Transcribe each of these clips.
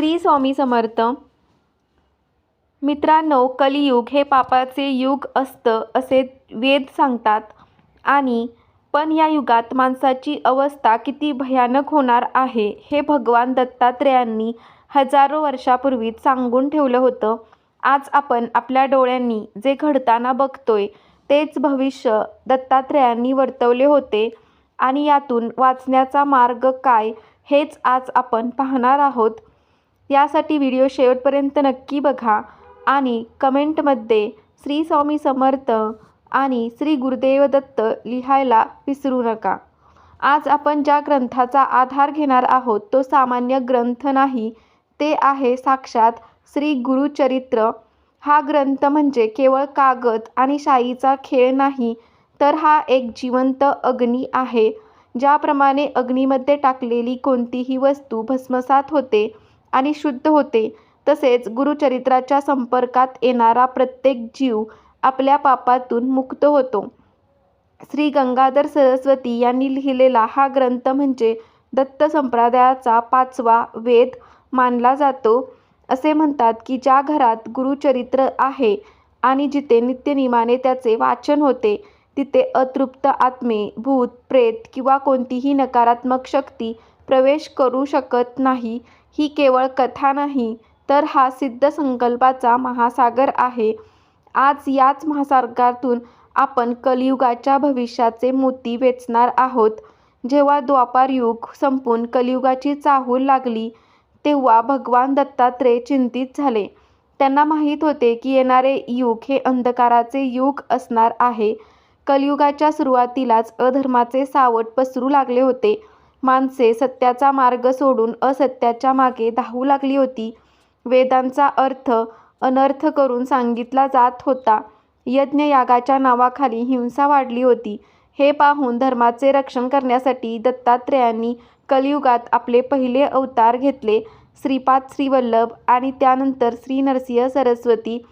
श्री स्वामी समर्थ. मित्रांनो कलियुग हे पापाचे युग असतं असे वेद सांगतात. आणि पण या युगात माणसाची अवस्था किती भयानक होणार आहे हे भगवान दत्तात्रेयांनी हजारो वर्षापूर्वीच सांगून ठेवलं होतं. आज आपण आपल्या डोळ्यांनी जे घडताना बघतोय तेच भविष्य दत्तात्रेयांनी वर्तवले होते. आणि यातून वाचण्याचा मार्ग काय हेच आज आपण पाहणार आहोत. यासाठी व्हिडिओ शेवटपर्यंत नक्की बघा आणि कमेंटमध्ये श्री स्वामी समर्थ आणि श्री गुरुदेव दत्त लिहायला विसरू नका. आज आपण ज्या ग्रंथाचा आधार घेणार आहोत तो सामान्य ग्रंथ नाही ते आहे साक्षात श्री गुरुचरित्र. हा ग्रंथ म्हणजे केवळ कागद आणि शाईचा खेळ नाही तर हा एक जिवंत अग्नी आहे ज्याप्रमाणे अग्नीमध्ये टाकलेली कोणतीही वस्तू भस्मसात होते. आणि शुद्ध होते. तसेच गुरुचरित्राच्या संपर्कात येणारा प्रत्येक जीव आपल्या पापातून मुक्त होतो. श्री गंगाधर सरस्वती यांनी लिहिलेला हा ग्रंथ म्हणजे दत्त संप्रदायाचा पाचवा वेद मानला जातो. असे म्हणतात की ज्या घरात गुरुचरित्र आहे आणि जिथे नित्यनियमाने त्याचे वाचन होते तिथे अतृप्त आत्मे भूत प्रेत किंवा कोणतीही नकारात्मक शक्ती प्रवेश करू शकत नाही. ही केवळ कथा नाही तर हा सिद्ध संकल्पाचा महासागर आहे. आज याच महासागरातून आपण कलियुगाच्या भविष्याचे मोती वेचणार आहोत. जेव्हा द्वापार युग संपून कलियुगाची चाहूल लागली तेव्हा भगवान दत्तात्रेय चिंतित झाले. त्यांना माहीत होते की येणारे युग हे अंधकाराचे युग असणार आहे. कलियुगाच्या सुरुवातीलाच अधर्माचे सावट पसरू लागले होते. माणसे सत्याचा मार्ग सोडून असत्याच्या मागे धावू लागली होती. वेदांचा अर्थ अनर्थ करून सांगितला जात होता. यज्ञयागाच्या नावाखाली हिंसा वाढली होती. हे पाहून धर्माचे रक्षण करण्यासाठी दत्तात्रेयांनी कलियुगात आपले पहिले अवतार घेतले. श्रीपाद श्रीवल्लभ आणि त्यानंतर श्री नरसिंह सरस्वती.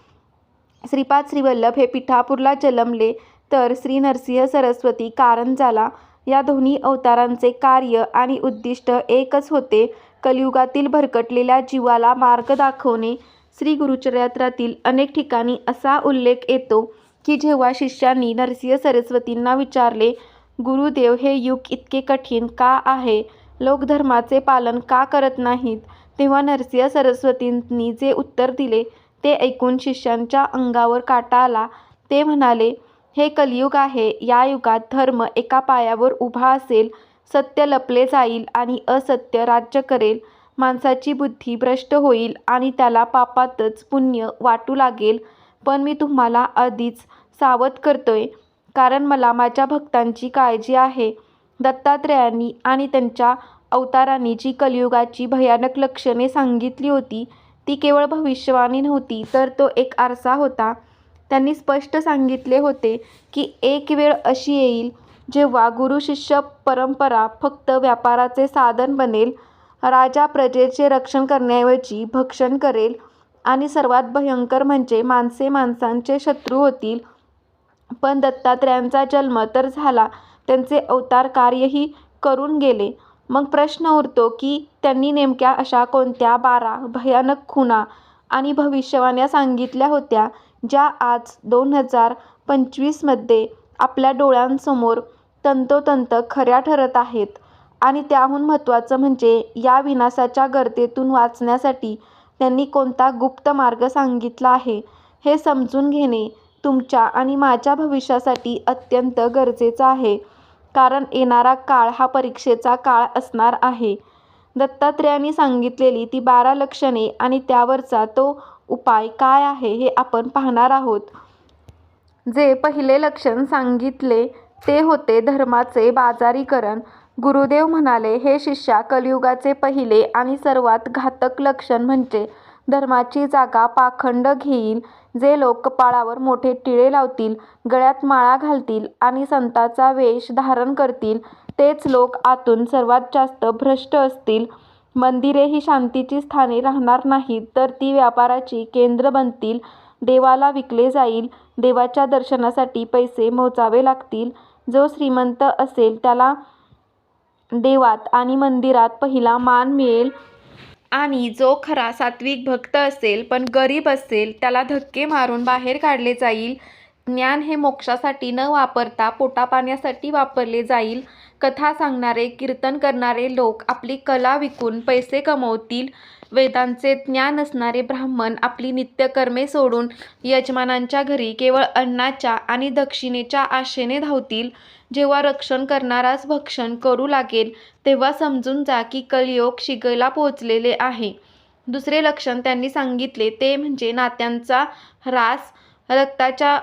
श्रीपाद श्रीवल्लभ हे पिठापूरला जन्मले तर श्री नरसिंह सरस्वती कारंजाला या दोन्ही अवतारांचे कार्य आणि उद्दिष्ट एकच होते. कलियुगातील भरकटलेल्या जीवाला मार्ग दाखवणे. श्री गुरुचरित्रातील अनेक ठिकाणी असा उल्लेख येतो की जेव्हा शिष्यांनी नरसिंह सरस्वतींना विचारले गुरुदेव हे युग इतके कठीण का आहे? लोक धर्माचे पालन का करत नाहीत? तेव्हा नरसिंह सरस्वतींनी जे उत्तर दिले ते ऐकून शिष्यांच्या अंगावर काटा आला. ते म्हणाले हे कलियुग आहे. या युगात धर्म एका पायावर उभा असेल सत्य लपले जाईल आणि असत्य राज्य करेल. माणसाची बुद्धी भ्रष्ट होईल आणि त्याला पापातच पुण्य वाटू लागेल. पण मी तुम्हाला आधीच सावध करतोय कारण मला माझ्या भक्तांची काळजी आहे. दत्तात्रेयांनी आणि त्यांच्या अवतारांनी जी कलियुगाची भयानक लक्षणे सांगितली होती ती केवळ भविष्यवाणी नव्हती तर तो एक आरसा होता. त्यांनी स्पष्ट सांगितले होते की एक वेळ अशी येईल जेव्हा गुरु शिष्य परंपरा फक्त व्यापाराचे साधन बनेल राजा प्रजेचे रक्षण करण्याऐवजी भक्षण करेल आणि सर्वात भयंकर म्हणजे माणसे माणसांचे शत्रू होतील. पण दत्तात्रेयांचा जन्म तर झाला त्यांचे अवतार कार्यही करून गेले. मग प्रश्न उरतो की त्यांनी नेमक्या अशा कोणत्या बारा भयानक खुणा आणि भविष्यवाण्या सांगितल्या होत्या? ज्या आज दोन हजार पंचवीसमध्ये आपल्या डोळ्यांसमोर तंतोतंत खऱ्या ठरत आहेत. आणि त्याहून महत्त्वाचं म्हणजे या विनाशाच्या गर्दीतून वाचण्यासाठी त्यांनी कोणता गुप्त मार्ग सांगितला आहे हे समजून घेणे तुमच्या आणि माझ्या भविष्यासाठी अत्यंत गरजेचं आहे. कारण येणारा काळ हा परीक्षेचा काळ असणार आहे. दत्तात्रेयांनी सांगितलेली ती बारा लक्षणे आणि त्यावरचा तो उपाय काय आहे हे आपण पाहणार आहोत. जे पहिले लक्षण सांगितले ते होते धर्माचे बाजारीकरण. गुरुदेव म्हणाले हे शिष्या कलियुगाचे पहिले आणि सर्वात घातक लक्षण म्हणजे धर्माची जागा पाखंड घेईल जे लोक कपाळावर मोठे टिळे लावतील गळ्यात माळा घालतील आणि संताचा वेश धारण करतील. तेच लोक आतून सर्वात जास्त भ्रष्ट असतील. मंदिरे ही शांतीची स्थाने राहणार नाहीत तर ती व्यापाराची केंद्र बनतील देवाला विकले जाईल देवाच्या दर्शनासाठी पैसे मोजावे लागतील. जो श्रीमंत असेल त्याला देवात आणि मंदिरात पहिला मान मिळेल. आणि जो खरा सात्विक भक्त असेल पण गरीब असेल त्याला धक्के मारून बाहेर काढले जाईल. ज्ञान हे मोक्षासाठी न वापरता पोटापाण्यासाठी वापरले जाईल. कथा सांगणारे कीर्तन करणारे लोक आपली कला विकून पैसे कमवतील. वेदांचे ज्ञान असणारे ब्राह्मण आपली नित्यकर्मे सोडून यजमानांच्या घरी केवळ अन्नाच्या आणि दक्षिणेच्या आशेने धावतील. जेव्हा रक्षण करणाराच भक्षण करू लागेल तेव्हा समजून जा की कलियोग शिगेला पोहोचलेले आहे. दुसरे लक्षण त्यांनी सांगितले ते म्हणजे नात्यांचा ऱ्हास रक्ताच्या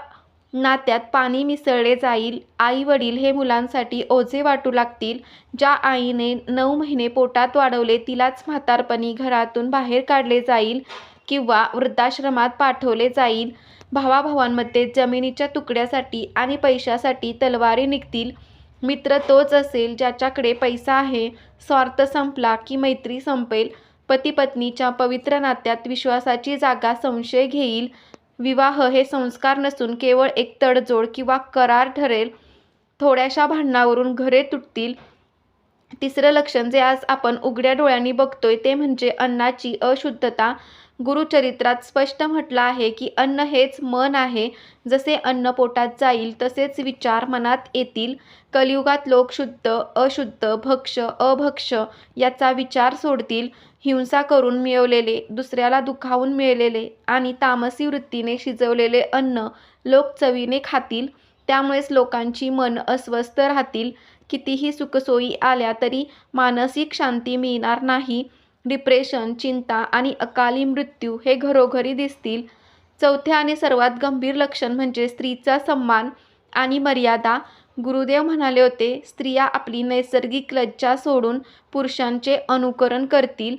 नात्यात पाणी मिसळले जाईल. आई वडील हे मुलांसाठी ओझे वाटू लागतील. ज्या आईने नऊ महिने पोटात वाढवले तिलाच म्हातारपणी घरातून बाहेर काढले जाईल किंवा वृद्धाश्रमात पाठवले जाईल. भावाभावांमध्ये जमिनीच्या तुकड्यासाठी आणि पैशासाठी तलवारी निघतील. मित्र तोच असेल ज्याच्याकडे पैसा आहे. स्वार्थ संपला की मैत्री संपेल. पती पत्नीच्या पवित्र नात्यात विश्वासाची जागा संशय घेईल. विवाह हे संस्कार नसून केवळ एक तडजोड किंवा करार ठरेल. थोड्याशा भांडणावरून घरे तुटतील. तिसरं लक्षण जे आज आपण उघड्या डोळ्यांनी बघतोय ते म्हणजे अन्नाची अशुद्धता. गुरुचरित्रात स्पष्ट म्हटलं आहे की अन्न हेच मन आहे. जसे अन्न पोटात जाईल तसेच विचार मनात येतील. कलियुगात लोक शुद्ध अशुद्ध भक्ष अभक्ष याचा विचार सोडतील. हिंसा करून मिळवलेले दुसऱ्याला दुखावून मिळलेले आणि तामसी वृत्तीने शिजवलेले अन्न लोक चवीने खातील त्यामुळेच लोकांची मन अस्वस्थ राहतील. कितीही सुखसोयी आल्या तरी मानसिक शांती मिळणार नाही. डिप्रेशन चिंता आणि अकाली मृत्यू हे घरोघरी दिसतील. चौथे आणि सर्वात गंभीर लक्षण म्हणजे स्त्रीचा सन्मान आणि मर्यादा. गुरुदेव म्हणाले होते स्त्रिया आपली नैसर्गिक लज्जा सोडून पुरुषांचे अनुकरण करतील.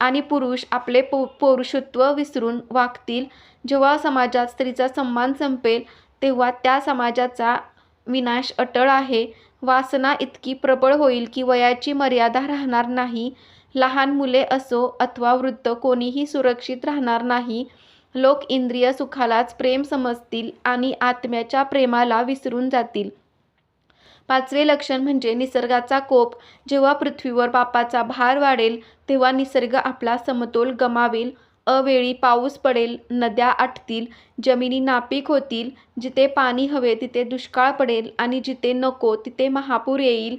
आणि पुरुष आपले पो पौरुषत्व विसरून वागतील. जेव्हा समाजात स्त्रीचा सन्मान संपेल तेव्हा त्या समाजाचा विनाश अटळ आहे. वासना इतकी प्रबळ होईल की वयाची मर्यादा राहणार नाही. लहान मुले असो अथवा वृद्ध कोणीही सुरक्षित राहणार नाही. लोक इंद्रिय सुखालाच प्रेम समजतील आणि आत्म्याच्या प्रेमाला विसरून जातील. पाचवे लक्षण म्हणजे निसर्गाचा कोप. जेव्हा पृथ्वीवर पापाचा भार वाढेल तेव्हा निसर्ग आपला समतोल गमावेल. अवेळी पाऊस पडेल नद्या आटतील जमिनी नापीक होतील. जिथे पाणी हवे तिथे दुष्काळ पडेल. आणि जिथे नको तिथे महापूर येईल.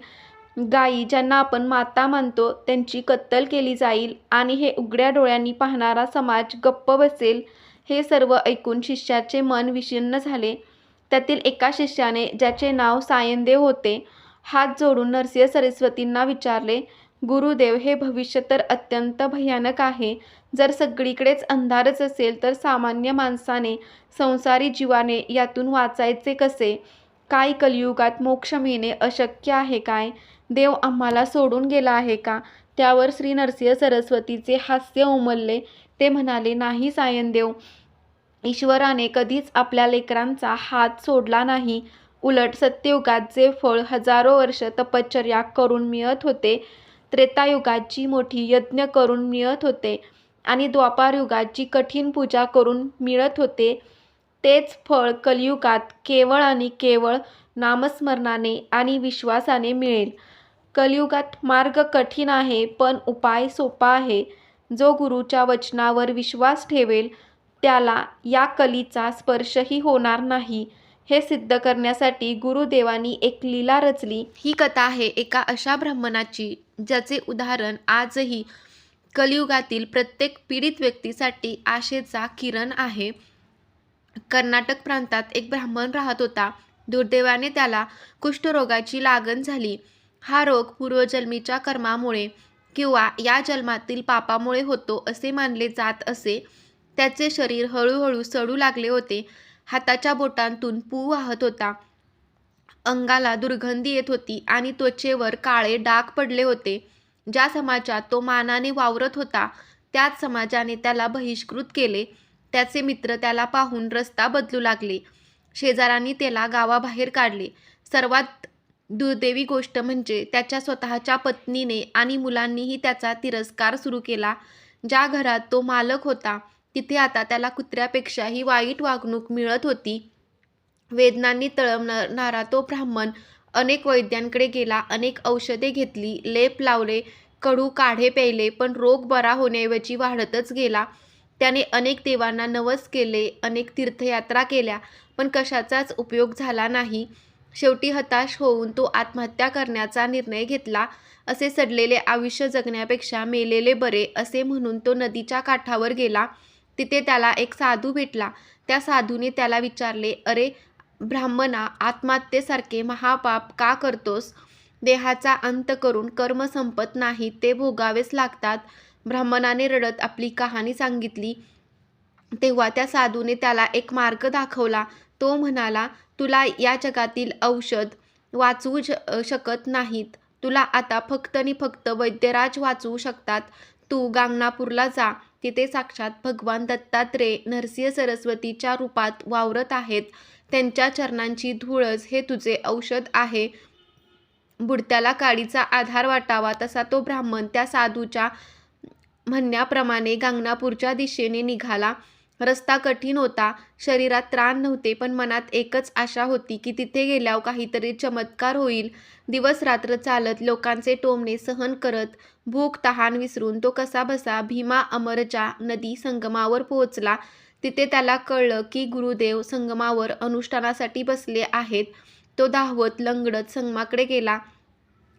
गायी ज्यांना आपण माता मानतो त्यांची कत्तल केली जाईल. आणि हे उघड्या डोळ्यांनी पाहणारा समाज गप्प बसेल. हे सर्व ऐकून शिष्याचे मन विषण्ण झाले. त्यातील एका शिष्याने ज्याचे नाव सायनदेव होते हात जोडून नरसिंह सरस्वतींना विचारले गुरुदेव हे भविष्य तर अत्यंत भयानक आहे. जर सगळीकडेच अंधारच असेल तर सामान्य माणसाने संसारी जीवाने यातून वाचायचे कसे? काय कलियुगात मोक्ष मिळणे अशक्य आहे काय? देव आम्हाला सोडून गेला आहे का? त्यावर श्री नरसिंह सरस्वतीचे हास्य उमलले. ते म्हणाले नाही सायनदेव ईश्वराने कधीच आपल्या लेकरांचा हात सोडला नाही. उलट सत्ययुगात जे फळ हजारो वर्ष तपश्चर्या करून मिळत होते त्रेतायुगात जी मोठी यज्ञ करून मिळत होते आणि द्वापारयुगात जी कठीण पूजा करून मिळत होते तेच फळ कलियुगात केवळ आणि केवळ नामस्मरणाने आणि विश्वासाने मिळेल. कलियुगात मार्ग कठीण आहे पण उपाय सोपा आहे. जो गुरुच्या वचनावर विश्वास ठेवेल त्याला या कलीचा स्पर्शही होणार नाही. हे सिद्ध करण्यासाठी गुरुदेवांनी एक लीला रचली. ही कथा आहे एका अशा ब्राह्मणाची ज्याचे उदाहरण आजही कलियुगातील प्रत्येक पीडित व्यक्तीसाठी आशेचा किरण आहे. कर्नाटक प्रांतात एक ब्राह्मण राहत होता. दुर्दैवाने त्याला कुष्ठरोगाची लागण झाली. हा रोग पूर्वजन्मीच्या कर्मामुळे किंवा या जन्मातील पापामुळे होतो असे मानले जात असे. त्याचे शरीर हळूहळू सडू लागले होते. हाताच्या बोटांतून पू वाहत होता. अंगाला दुर्गंधी येत होती आणि त्वचेवर काळे डाग पडले होते. ज्या समाजात तो मानाने वावरत होता त्याच समाजाने त्याला बहिष्कृत केले. त्याचे मित्र त्याला पाहून रस्ता बदलू लागले. शेजाऱ्यांनी त्याला गावाबाहेर काढले. सर्वात दुर्दैवी गोष्ट म्हणजे त्याच्या स्वतःच्या पत्नीने आणि मुलांनीही त्याचा तिरस्कार सुरू केला. ज्या घरात तो मालक होता तिथे आता त्याला कुत्र्यापेक्षाही वाईट वागणूक मिळत होती. वेदनांनी तळमणारा तो ब्राह्मण अनेक वैद्यांकडे गेला अनेक औषधे घेतली लेप लावले कडू काढे प्यायले पण रोग बरा होण्याऐवजी वाढतच गेला. त्याने अनेक देवांना नवस केले अनेक तीर्थयात्रा केल्या पण कशाचाच उपयोग झाला नाही. शेवटी हताश होऊन तो आत्महत्या करण्याचा निर्णय घेतला. असे सडलेले आयुष्य जगण्यापेक्षा मेलेले बरे असे म्हणून तो नदीच्या काठावर गेला. तिथे त्याला एक साधू भेटला. त्या साधूने त्याला विचारले अरे ब्राह्मणा आत्महत्येसारखे महापाप का करतोस? देहाचा अंत करून कर्म संपत नाही ते भोगावेच लागतात. ब्राह्मणाने रडत आपली कहाणी सांगितली. तेव्हा त्या साधूने त्याला एक मार्ग दाखवला. तो म्हणाला तुला या जगातील औषध वाचवू श शकत नाहीत. तुला आता फक्त आणि फक्त वैद्यराज वाचवू शकतात. तू गांगणापूरला जा. तिथे साक्षात भगवान दत्तात्रेय नरसिंह सरस्वतीच्या रूपात वावरत आहेत. त्यांच्या चरणांची धूळच हे तुझे औषध आहे. बुडत्याला काडीचा आधार वाटावा तसा तो ब्राह्मण त्या साधूच्या म्हणण्याप्रमाणे गांगणापूरच्या दिशेने निघाला. रस्ता कठीण होता. शरीरात त्राण नव्हते पण मनात एकच आशा होती की तिथे गेल्यावर काहीतरी चमत्कार होईल. दिवस रात्र चालत लोकांचे टोमणे सहन करत भूक तहान विसरून तो कसा बसा भीमा अमरजा नदी संगमावर पोहोचला. तिथे त्याला कळलं की गुरुदेव संगमावर अनुष्ठानासाठी बसले आहेत. तो धावत लंगडत संगमाकडे गेला.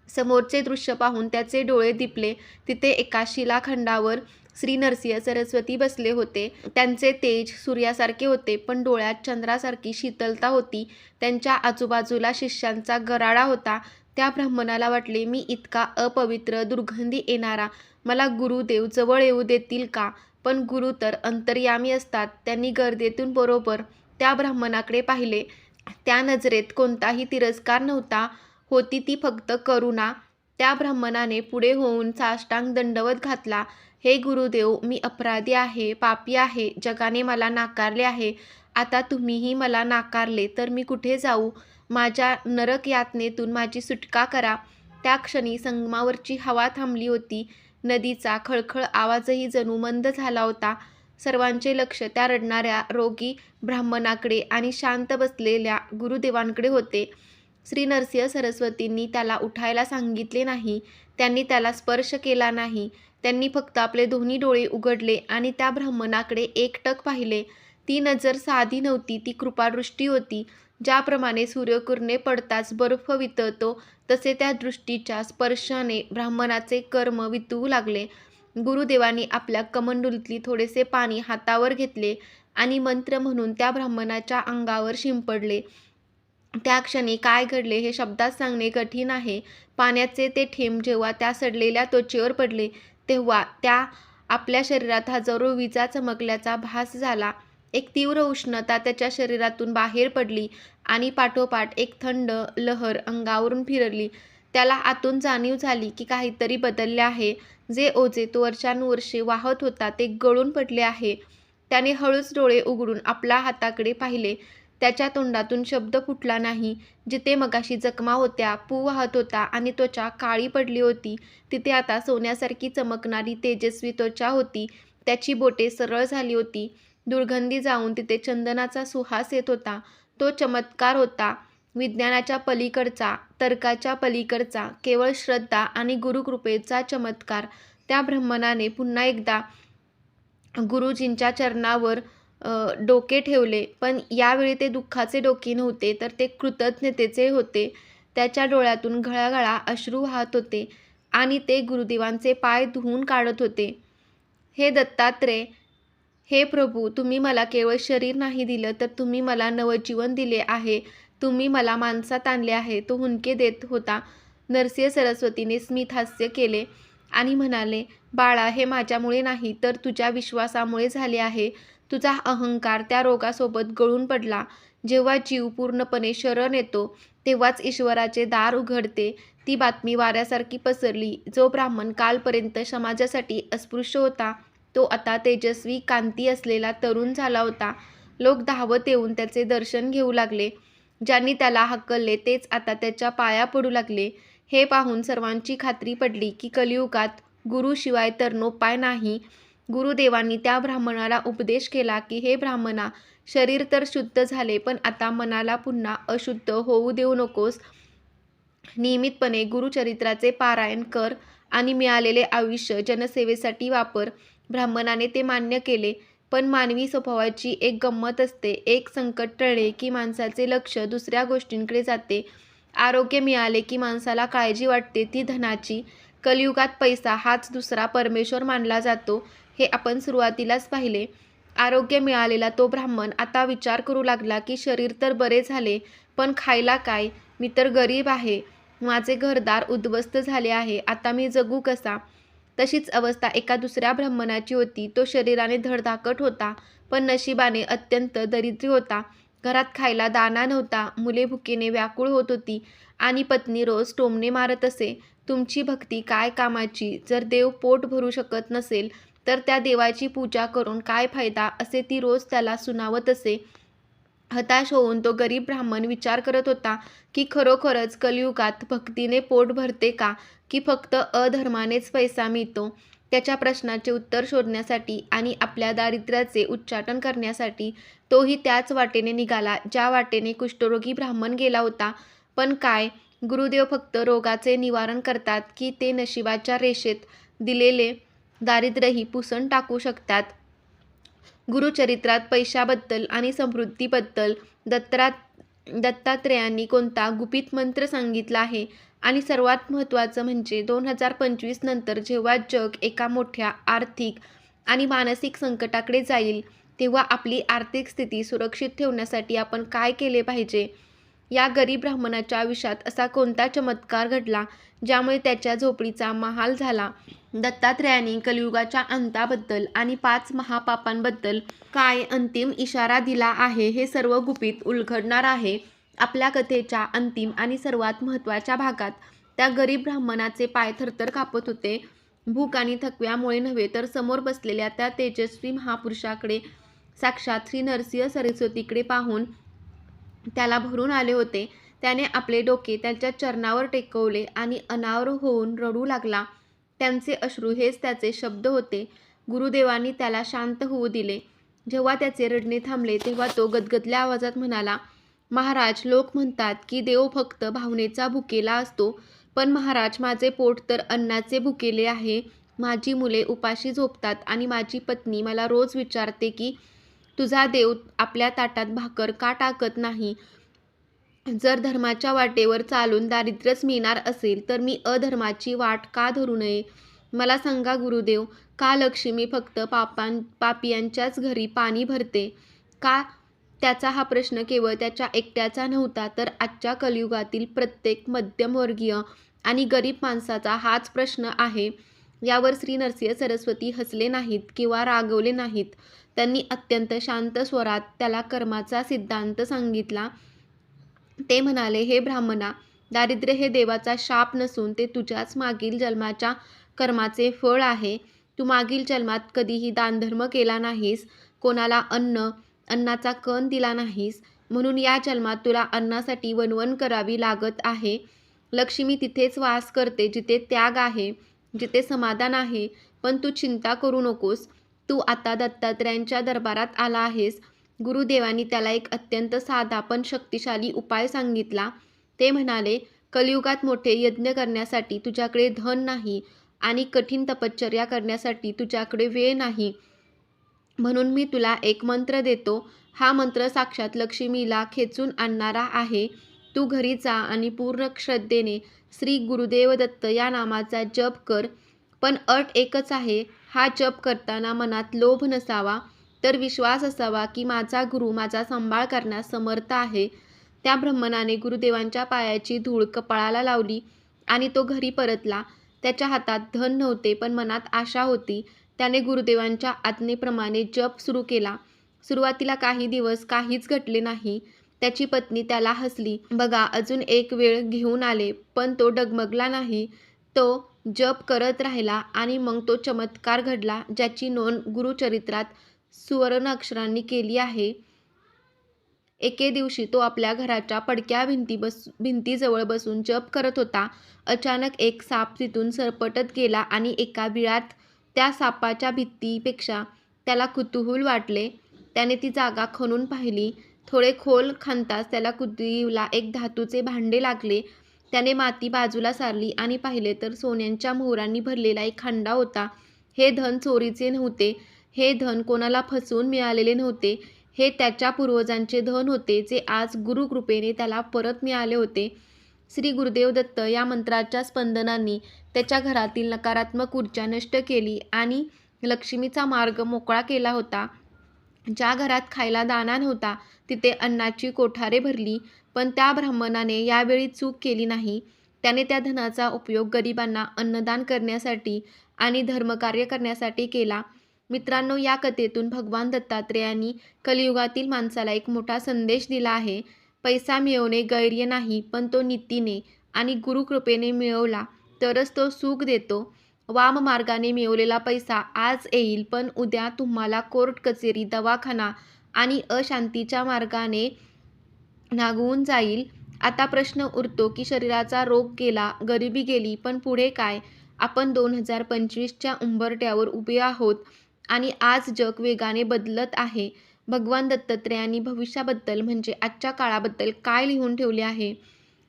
समोरचे दृश्य पाहून त्याचे डोळे दिपले. तिथे एका शिलाखंडावर श्री नरसिंह सरस्वती बसले होते. त्यांचे तेज सूर्यासारखे होते पण डोळ्यात चंद्रासारखी शीतलता होती. त्यांच्या आजूबाजूला शिष्यांचा गराडा होता. त्या ब्राह्मणाला वाटले मी इतका अपवित्र दुर्गंधी येणारा. मला गुरुदेव जवळ येऊ देतील का? पण गुरु तर अंतर्यामी असतात. त्यांनी गर्दीतून बरोबर त्या ब्राह्मणाकडे पाहिले. त्या नजरेत कोणताही तिरस्कार नव्हता. होती ती फक्त करुणा. त्या ब्राह्मणाने पुढे होऊन साष्टांग दंडवत घातला. हे गुरुदेव मी अपराधी आहे पापी आहे जगाने मला नाकारले आहे. आता तुम्हीही मला नाकारले तर मी कुठे जाऊ? माझ्या नरक यातनेतून माझी सुटका करा. त्या क्षणी संगमावरची हवा थांबली होती. नदीचा खळखळ आवाजही जणू मंद झाला होता. सर्वांचे लक्ष त्या रडणाऱ्या रोगी ब्राह्मणाकडे आणि शांत बसलेल्या गुरुदेवांकडे होते. श्री नरसिंह सरस्वतींनी त्याला उठायला सांगितले नाही. त्यांनी त्याला स्पर्श केला नाही. त्यांनी फक्त आपले दोन्ही डोळे उघडले आणि त्या ब्राह्मणाकडे एकटक पाहिले. ती नजर साधी नव्हती ती कृपादृष्टी होती. ज्याप्रमाणे सूर्यकिरणे पडताच बर्फ वितळतो तसे त्या दृष्टीच्या स्पर्शाने ब्राह्मणाचे कर्म वितवू लागले. गुरुदेवांनी आपल्या कमंडुलीतली थोडेसे पाणी हातावर घेतले आणि मंत्र म्हणून त्या ब्राह्मणाच्या अंगावर शिंपडले. त्या क्षणी काय घडले हे शब्दात सांगणे कठीण आहे. पाण्याचे ते थेंब जेव्हा त्या सडलेल्या त्वचेवर पडले तेव्हा त्या आपल्या शरीरात हजारो विजा चमकल्याचा भास झाला. एक तीव्र उष्णता त्याच्या शरीरातून बाहेर पडली आणि पाठोपाठ एक थंड लहर अंगावरून फिरली. त्याला आतून जाणीव झाली की काहीतरी बदलले आहे. जे ओझे तो वर्षानुवर्षे वाहत होता ते गळून पडले आहे. त्याने हळूच डोळे उघडून आपल्या हाताकडे पाहिले. त्याच्या तोंडातून शब्द फुटला नाही. जिथे मगाशी जखमा होत्या पू वाहत होता आणि त्वचा काळी पडली होती तिथे आता सोन्यासारखी चमकणारी तेजस्वी त्वचा होती. त्याची बोटे सरळ झाली होती. दुर्गंधी जाऊन तिथे चंदनाचा सुहास येत होता. तो चमत्कार होता. विज्ञानाच्या पलीकडचा तर्काच्या पलीकडचा केवळ श्रद्धा आणि गुरुकृपेचा चमत्कार. त्या ब्रह्मणाने पुन्हा एकदा गुरुजींच्या चरणावर डोके ठेवले. पण यावेळी ते दुःखाचे डोके नव्हते तर ते कृतज्ञतेचे होते. त्याच्या डोळ्यातून घळाघळा अश्रू वाहत होते आणि ते गुरुदेवांचे पाय धुवून काढत होते. हे दत्तात्रेय हे प्रभू तुम्ही मला केवळ शरीर नाही दिलं तर तुम्ही मला नवजीवन दिले आहे. तुम्ही मला माणसात आणले आहे. तो हुंके देत होता. नरसिंह सरस्वतीने स्मित हास्य केले आणि म्हणाले बाळा हे माझ्यामुळे नाही तर तुझ्या विश्वासामुळे झाले आहे. तुझा अहंकार त्या रोगासोबत गळून पडला. जेव्हा जीव पूर्णपणे शरण येतो तेव्हाच ईश्वराचे दार उघडते. ती बातमी वाऱ्यासारखी पसरली. जो ब्राह्मण कालपर्यंत समाजासाठी अस्पृश्य होता तो आता तेजस्वी कांती असलेला तरुण झाला होता. लोक धावत येऊन त्याचे दर्शन घेऊ लागले. ज्यांनी त्याला हकलले तेच आता त्याच्या पाया पडू लागले. हे पाहून सर्वांची खात्री पडली की कलियुगात गुरुशिवाय तरणोपाय नाही. गुरुदेवांनी त्या ब्राह्मणाला उपदेश केला की हे ब्राह्मणा शरीर तर शुद्ध झाले पण आता मनाला पुन्हा अशुद्ध होऊ देऊ नकोस. नियमितपणे गुरुचरित्राचे पारायण कर आणि मिळालेले आयुष्य जनसेवेसाठी वापर. ब्राह्मणाने ते मान्य केले पण मानवी स्वभावाची एक गंमत असते. एक संकट टळले की माणसाचे लक्ष दुसऱ्या गोष्टींकडे जाते. आरोग्य मिळाले की माणसाला काळजी वाटते. ती धनाची कलियुगात पैसा हाच दुसरा परमेश्वर मानला जातो. हे आपण सुरुवातीलाच पाहिले. आरोग्य मिळालेला तो ब्राह्मण आता विचार करू लागला की शरीर तर बरे झाले पण खायला काय? मी तर गरीब आहे. माझे घरदार उद्ध्वस्त झाले आहे. आता मी जगू कसा? तशीच अवस्था एका दुसऱ्या ब्राह्मणाची होती. तो शरीराने धडधाकट होता पण नशिबाने अत्यंत दरिद्री होता. घरात खायला दाना नव्हता. मुले भुकेने व्याकुळ होत होती आणि पत्नी रोज टोमणे मारत असे. तुमची भक्ती काय कामाची? जर देव पोट भरू शकत नसेल तर त्या देवाची पूजा करून काय फायदा असे ती रोज त्याला सुनावत असे. हताश होऊन तो गरीब ब्राह्मण विचार करत होता की खरोखरच कलियुगात भक्तीने पोट भरते का? की फक्त अधर्मानेच पैसा मिळतो? त्याच्या प्रश्नाचे उत्तर शोधण्यासाठी आणि आपल्या दारिद्र्याचे उच्चाटन करण्यासाठी तोही त्याच वाटेने निघाला ज्या वाटेने कुष्ठरोगी ब्राह्मण गेला होता. पण काय? गुरुदेव फक्त रोगाचे निवारण करतात की ते नशिबाच्या रेषेत दिलेले दारिद्र्यही पुसून टाकू शकतात. गुरुचरित्रात पैशाबद्दल आणि समृद्धीबद्दल दत्तरात दत्तात्रेयांनी कोणता गुपित मंत्र सांगितला आहे? आणि सर्वात महत्त्वाचं म्हणजे दोन हजार पंचवीस नंतर जेव्हा जग एका मोठ्या आर्थिक आणि मानसिक संकटाकडे जाईल तेव्हा आपली आर्थिक स्थिती सुरक्षित ठेवण्यासाठी आपण काय केले पाहिजे? या गरीब ब्राह्मणाच्या आयुष्यात असा कोणता चमत्कार घडला ज्यामुळे त्याच्या झोपडीचा महाल झाला? दत्तात्रेयांनी कलियुगाच्या अंताबद्दल आणि पाच महापापांबद्दल काय अंतिम इशारा दिला आहे हे सर्व गुपित उलगडणार आहे. आपल्या कथेच्या अंतिम आणि सर्वात महत्त्वाच्या भागात त्या गरीब ब्राह्मणाचे पाय थरथर कापत होते. भूक आणि थकव्यामुळे नव्हे तर समोर बसलेल्या त्या तेजस्वी महापुरुषाकडे साक्षात श्री नरसिंह सरस्वतीकडे पाहून त्याला भरून आले होते. त्याने आपले डोके त्याच्या चरणावर टेकवले आणि अनावर होऊन रडू लागला. त्यांचे अश्रू हेच त्याचे शब्द होते. गुरुदेवांनी त्याला शांत होऊ दिले. जेव्हा त्याचे रडणे थांबले तेव्हा तो गदगदल्या आवाजात म्हणाला महाराज लोक म्हणतात की देव फक्त भावनेचा भुकेला असतो. पण महाराज माझे पोट तर अन्नाचे भुकेले आहे. माझी मुले उपाशी झोपतात आणि माझी पत्नी मला रोज विचारते की तुझा देव आपल्या ताटात भाकर का टाकत नाही? जर धर्माच्या वाटेवर चालून दारिद्र्यच मिळणार असेल तर मी अधर्माची वाट का धरू नये? मला सांगा गुरुदेव का लक्ष्मी फक्त पापां पापियांच्याच घरी पाणी भरते? का त्याचा हा प्रश्न केवळ त्याच्या एकट्याचा नव्हता तर आजच्या कलियुगातील प्रत्येक मध्यमवर्गीय आणि गरीब माणसाचा हाच प्रश्न आहे? यावर श्री नरसिंह सरस्वती हसले नाहीत किंवा रागवले नाहीत. त्यांनी अत्यंत शांत स्वरात त्याला कर्माचा सिद्धांत सांगितला. ते म्हणाले हे ब्राह्मणा दारिद्र्य हे देवाचा शाप नसून ते तुझ्याच मागील जन्माच्या कर्माचे फळ आहे. तू मागील जन्मात कधीही दानधर्म केला नाहीस कोणाला अन्न अन्नाचा कण दिला नाहीस म्हणून या जन्मात तुला अन्नासाठी वणवण करावी लागत आहे. लक्ष्मी तिथेच वास करते जिथे त्याग आहे जिथे समाधान आहे. पण तू चिंता करू नकोस. तू आता दत्तात्रयांच्या दरबारात आला आहेस. गुरुदेवांनी त्याला एक अत्यंत साधा पण शक्तिशाली उपाय सांगितला. ते म्हणाले कलियुगात मोठे यज्ञ करण्यासाठी तुझ्याकडे धन नाही आणि कठीण तपश्चर्या करण्यासाठी तुझ्याकडे वेळ नाही. म्हणून मी तुला एक मंत्र देतो. हा मंत्र साक्षात लक्ष्मीला खेचून आणणारा आहे. तू घरी जा आणि पूर्ण श्रद्धेने श्री गुरुदेव दत्त या नामाचा जप कर. पण अट एकच आहे. हा जप करताना मनात लोभ नसावा. तर विश्वास असावा की माझा गुरु माझा सांभाळ करण्यास समर्थ आहे. त्या ब्रह्मणाने गुरुदेवांच्या पायाची धूळ कपाळाला लावली आणि तो घरी परतला. त्याच्या हातात धन नव्हते पण मनात आशा होती. त्याने गुरुदेवांच्या आज्ञेप्रमाणे जप सुरू केला. सुरुवातीला काही दिवस काहीच घटले नाही. त्याची पत्नी त्याला हसली. बघा अजून एक वेळ घेऊन आले पण तो डगमगला नाही. तो जप करत राहिला आणि मग तो चमत्कार घडला ज्याची नोंद गुरुचरित्रात सुवर्ण अक्षरांनी केली आहे. एके दिवशी तो आपल्या घराच्या पडक्या भिंती बस भिंतीजवळ बसून जप करत होता. अचानक एक साप तिथून सरपटत गेला आणि एका बिळात त्या सापाच्या भित्तीपेक्षा त्याला कुतूहूल वाटले. त्याने ती जागा खणून पाहिली. थोडे खोल खणताच त्याला कुदीला एक धातूचे भांडे लागले. त्याने माती बाजूला सारली आणि पाहिले तर सोन्यांच्या मोहरांनी भरलेला एक खांडा होता. हे धन चोरीचे नव्हते. हे धन कोणाला फसवून मिळालेले नव्हते हे त्याच्या पूर्वजांचे धन होते जे आज गुरुकृपेने त्याला परत मिळाले होते. श्री गुरुदेव दत्त या मंत्राच्या स्पंदनांनी त्याच्या घरातील नकारात्मक ऊर्जा नष्ट केली आणि लक्ष्मीचा मार्ग मोकळा केला होता. ज्या घरात खायला दाना नव्हता तिथे अन्नाची कोठारे भरली पण त्या ब्राह्मणाने यावेळी चूक केली नाही. त्याने त्या धनाचा उपयोग गरिबांना अन्नदान करण्यासाठी आणि धर्मकार्य करण्यासाठी केला. मित्रांनो या कथेतून भगवान दत्तात्रेयांनी कलियुगातील माणसाला एक मोठा संदेश दिला आहे. पैसा मिळवणे गैर्य नाही पण तो नीतीने आणि गुरुकृपेने मिळवला तरच तो सुख देतो. वाम मार्गाने मिळवलेला पैसा आज येईल पण उद्या तुम्हाला कोर्ट कचेरी दवाखाना आणि अशांतीच्या मार्गाने नागवून जाईल. आता प्रश्न उरतो की शरीराचा रोग गेला गरिबी गेली पण पुढे काय? आपण दोन हजार पंचवीसच्या उंबरट्यावर उभे आहोत. आणि आज जग वेगाने बदलत आहे. भगवान दत्तात्रेयांनी भविष्याबद्दल म्हणजे आजच्या काळाबद्दल काय लिहून ठेवले आहे?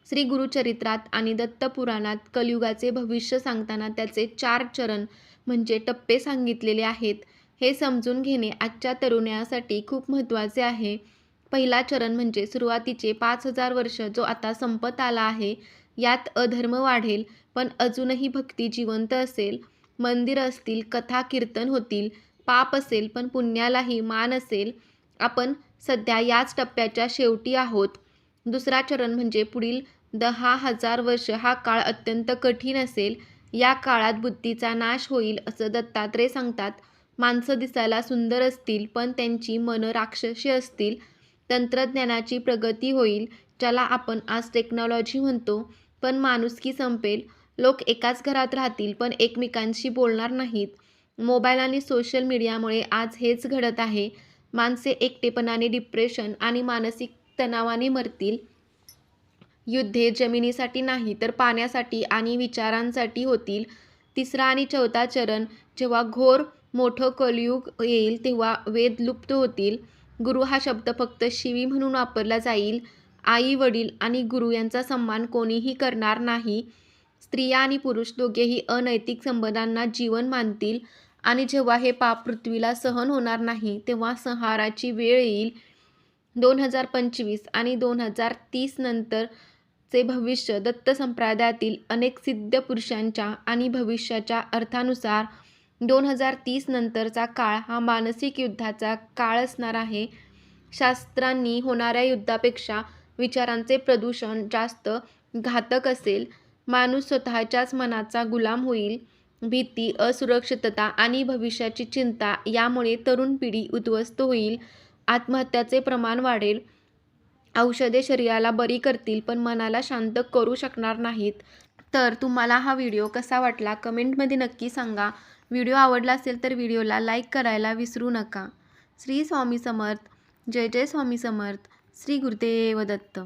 श्री गुरुचरित्रात आणि दत्तपुराणात कलियुगाचे भविष्य सांगताना त्याचे चार चरण म्हणजे टप्पे सांगितलेले आहेत. हे समजून घेणे आजच्या तरुणासाठी खूप महत्त्वाचे आहे. पहिला चरण म्हणजे सुरुवातीचे पाच हजार वर्ष जो आता संपत आला आहे यात अधर्म वाढेल पण अजूनही भक्ती जिवंत असेल. मंदिर असतील कथा कीर्तन होतील पाप असेल पण पुण्यालाही मान असेल आपण सध्या याच टप्प्याच्या शेवटी आहोत. दुसरा चरण म्हणजे पुढील दहा हजार वर्ष हा काळ अत्यंत कठीण असेल. या काळात बुद्धीचा नाश होईल असं दत्तात्रय सांगतात. माणसं दिसायला सुंदर असतील पण त्यांची मनं राक्षसी असतील. तंत्रज्ञानाची प्रगती होईल ज्याला आपण आज टेक्नॉलॉजी म्हणतो. पण माणुसकी संपेल. लोक एकाच घरात राहतील पण एकमेकांशी बोलणार नाहीत. मोबाईल आणि सोशल मीडियामुळे आज हेच घडत आहे. माणसे एकटेपणाने डिप्रेशन आणि मानसिक तणावाने मरतील. युद्धे जमिनीसाठी नाही तर पाण्यासाठी आणि विचारांसाठी होतील. तिसरा आणि चौथा चरण जेव्हा घोर मोठं कलयुग येईल तेव्हा वेद लुप्त होतील. गुरु हा शब्द फक्त शिवी म्हणून वापरला जाईल. आई वडील आणि गुरु यांचा सन्मान कोणीही करणार नाही. स्त्रिया आणि पुरुष दोघेही अनैतिक संबंधांना जीवन मानतील. आणि जेव्हा हे पाप पृथ्वीला सहन होणार नाही तेव्हा संहाराची वेळ येईल. दोन हजार पंचवीस आणि दोन हजार तीस नंतरचे भविष्य दत्त संप्रदायातील अनेक सिद्ध पुरुषांच्या आणि भविष्याच्या अर्थानुसार दोन हजार तीस नंतरचा काळ हा मानसिक युद्धाचा काळ असणार आहे. शास्त्रांनी होणाऱ्या युद्धापेक्षा विचारांचे प्रदूषण जास्त घातक असेल. माणूस स्वतःच्याच मनाचा गुलाम होईल. भीती असुरक्षितता आणि भविष्याची चिंता यामुळे तरुण पिढी उद्ध्वस्त होईल. आत्महत्याचे प्रमाण वाढेल. औषधे शरीराला बरी करतील पण मनाला शांत करू शकणार नाहीत. तर तुम्हाला हा व्हिडिओ कसा वाटला कमेंटमध्ये नक्की सांगा. व्हिडिओ आवडला असेल तर व्हिडिओला लाईक करायला विसरू नका. श्री स्वामी समर्थ. जय जय स्वामी समर्थ. श्री गुरुदेव दत्त.